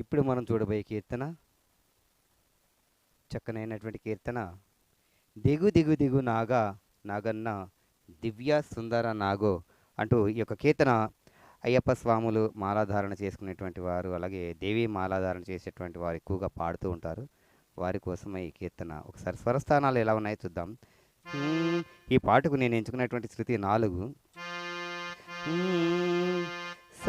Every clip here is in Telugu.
ఇప్పుడు మనం చూడబోయే కీర్తన చక్కనైనటువంటి కీర్తన. దిగు దిగు దిగు నాగా నాగన్న దివ్య సుందర నాగో అంటూ ఈ యొక్క కీర్తన అయ్యప్ప స్వాములు మాలాధారణ చేసుకునేటువంటి వారు అలాగే దేవి మాలాధారణ చేసేటువంటి వారు ఎక్కువగా పాడుతూ ఉంటారు. వారి కోసమే ఈ కీర్తన. ఒకసారి స్వరస్థానాలు ఎలా ఉన్నాయో చూద్దాం. ఈ పాటకు నేను ఎంచుకున్నటువంటి శృతి నాలుగు. స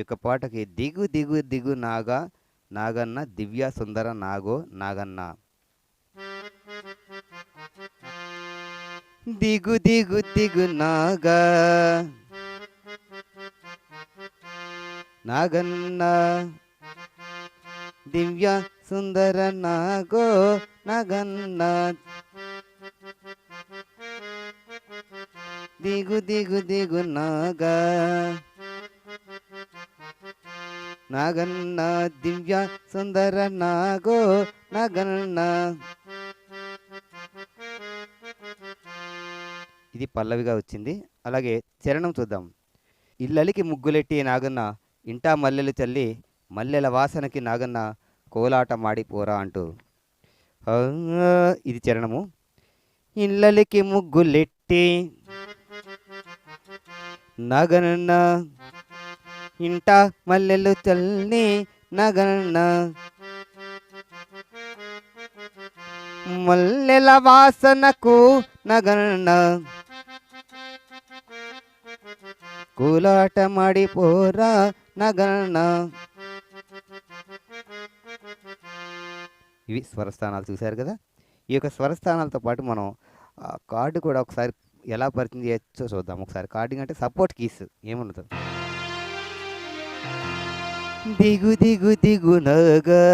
యొక్క పాటకి దిగు దిగు దిగు నాగా నాగన్న దివ్య సుందర నాగో నాగన్న. దిగు దిగు దిగు నాగా నాగన్న. దివ్య సుందర నాగో నాగన్న. దిగు దిగు దిగు నాగా నాగన్న దివ్య సుందర నాగో నాగన్న. ఇది పల్లవిగా వచ్చింది. అలాగే చరణం చూద్దాం. ఇల్లలికి ముగ్గులెట్టి నాగన్న ఇంటా మల్లెలు చల్లి మల్లెల వాసనకి నాగన్న కోలాట మాడిపోరా అంటూ ఇది చరణము. ఇల్లలికి ముగ్గులెట్టి నాగన్న ఇంట మల్లెలు చల్లి నగన్న మల్లెల వాసనకు నగన్న కూలాట మాడిపోరా నగన్న ఇవి స్వరస్థానాలు చూశారు కదా? ఈ యొక్క స్వరస్థానాలతో పాటు మనం ఆ కార్డు కూడా ఒకసారి ఎలా పరిచయం చేయొచ్చో చూద్దాం. ఒకసారి కార్డింగ్ అంటే సపోర్ట్ కీస్. ఏముండదు. దిగు దిగు దిగు నగా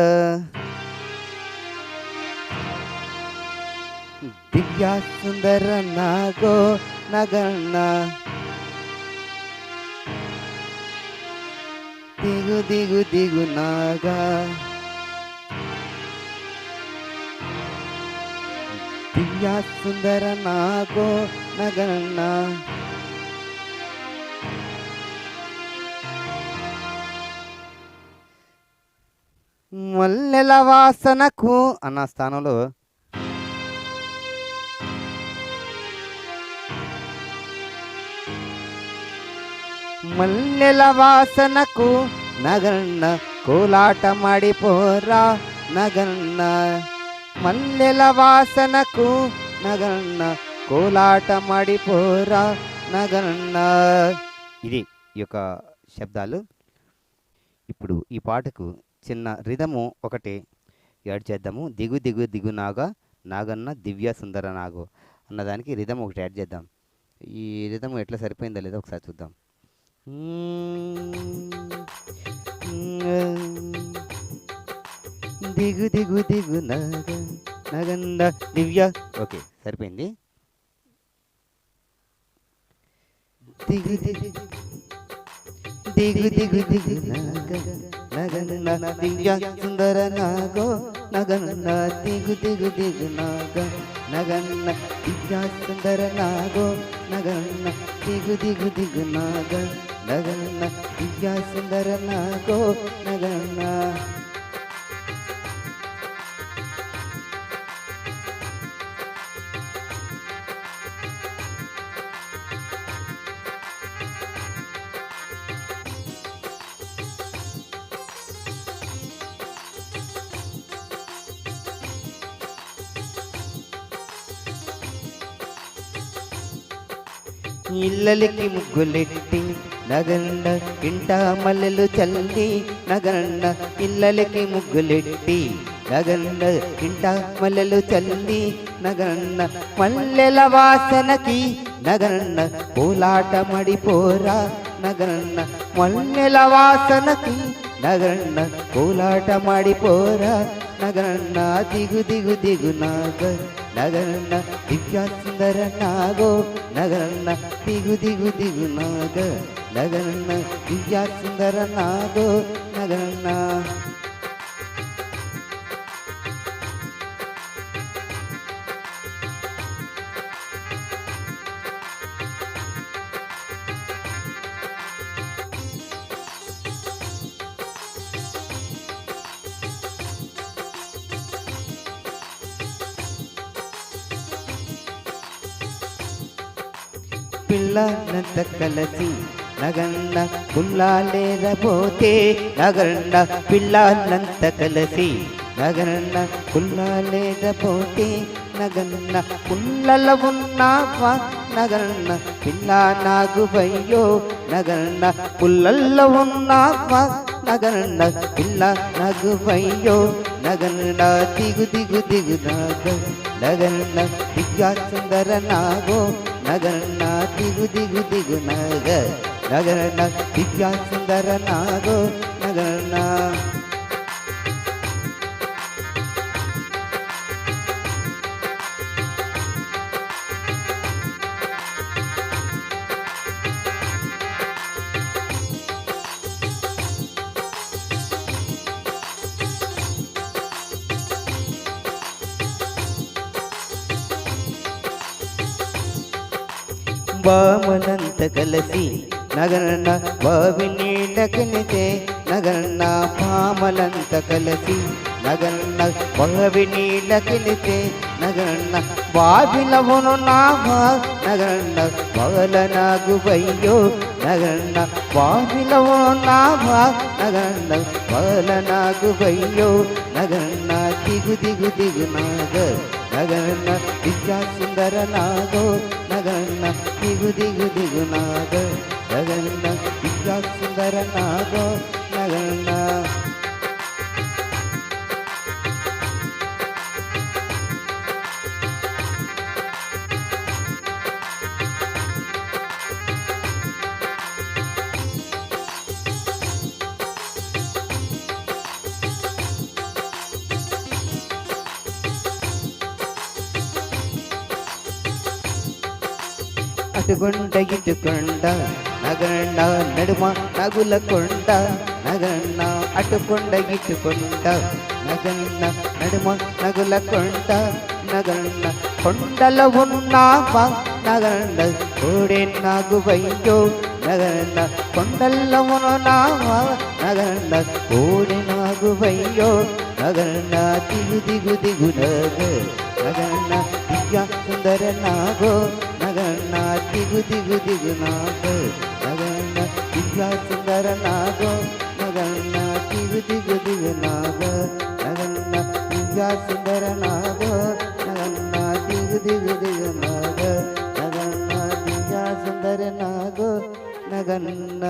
దివ్య సుందర నాగో నగన్న దిగు దిగు దిగు నాగా దివ్య సుందర నాగో నగన్న మల్లెల వాసనకు అన్న స్థానంలో మల్లెల వాసనకు నగన్న కోలాట మాడిపోరా నగన్న. మల్లెల వాసనకు నగన్న కోలాట మాడిపోరా నగన్న. ఇది ఈ యొక్క శబ్దాలు. ఇప్పుడు ఈ పాటకు చిన్న రిధము ఒకటి. యాడ్ చేద్దాము. దిగు దిగు దిగు నాగ నాగన్న దివ్య సుందర నాగు అన్నదానికి రిధం ఒకటి యాడ్ చేద్దాం. ఈ రిధం ఎట్లా సరిపోయిందో లేదో ఒకసారి చూద్దాం. దిగు దిగు దిగు నాగ నాగన్న దివ్య. ఓకే సరిపోయింది. దిగు దిగు దిగు దిగు దిగు నాగ నగన్న దివ్య సుందర నాగో నగన్న దిగు దిగు దిగు నాగ నగన్న దివ్య సుందర నాగో నగన్న దిగు దిగు దిగు నాగ నగన్న దివ్య సుందర నాగో నగన్న ఇళ్ళలికి ముగ్గులెట్టి నగండ కింటామల్లెలు చల్లి నగండ ఇళ్ళలికి ముగ్గులెట్టి నగండ కింటామల్లెలు చల్లి నగండ మల్లెల వాసనకి నగండ పూలాట మడిపోరా నగండ మల్లెల వాసనకి నగండ పూలాట మడిపోరా నగండ దిగు దిగు దిగు నాగ నగరణ దివ్యాసుందర నాగో నగరణ దిగు దిగు దిగు నాగ నగరణ దివ్యాసుందర నాగో నగరణ పిల్లనంత కలసి నగన్న పుల్లాలేరబోతే నగన్న పిల్లలంత కలసి నగన్న పుల్లాలేరబోతే నగన్న పుల్లల ఉన్నావా? నగన్న పిల్ల నాగుబయ్యో నగన్న పుల్లల్లో ఉన్నావా? నగన్న పిల్ల నాగుబయ్యో నగన్న దిగు దిగు దిగు నాగ నగన్న దిగ్గా సుందర నాగో నగన్న దిగు దిగు దిగు నగ నగరణ దివ్యా సుందర నాగో నగరణ బామనంత కలిసి నగరణ బావి నీళ్ళకినితే నగరణ పామలంత కలిసి నగరణ బావి నీళ్ళకినితే నగరణ బావిలవును నామా నగరణ బగల నాగు బయ్యో నగరణ బావిలవును నామా నగరణ బగల నాగు బయ్యో నగరణ దిగు దిగు దిగు నాగ. నగరణ విద్యాసుందర నాగో? నాగో నగన్న దిగు దిగు దిగు నాగ నగన్న విద్యా సుందర నాగో నగన్న అటుకొండ ఇటుకొండ నగరణ నడుమ నగుల కొండ నగరణ అటుకొండ ఇటుకొండ నగరణ నడుమ నగుల కొండ నగరణ కొండల ఉన్నావా నగరణ కోడే నాగు వయ్యో నగరణ కొండల ఉన్నావా నగరణ కోడి నాగు వయ్యో నగరణ దిగు దిగు దిగు నగ నగరణ దివ్య సుందర నాగో నగన్న దిగు దిగు దిగు నాగో నగన్న దివ్య సుందర నాగో నగన్న దిగు దిగు దిగు నాగ నగన్న దివ్య సుందర నాగో నగన్న దిగు దిగు దిగు నాగ నగన్న దివ్య సుందర నాగో నగన్న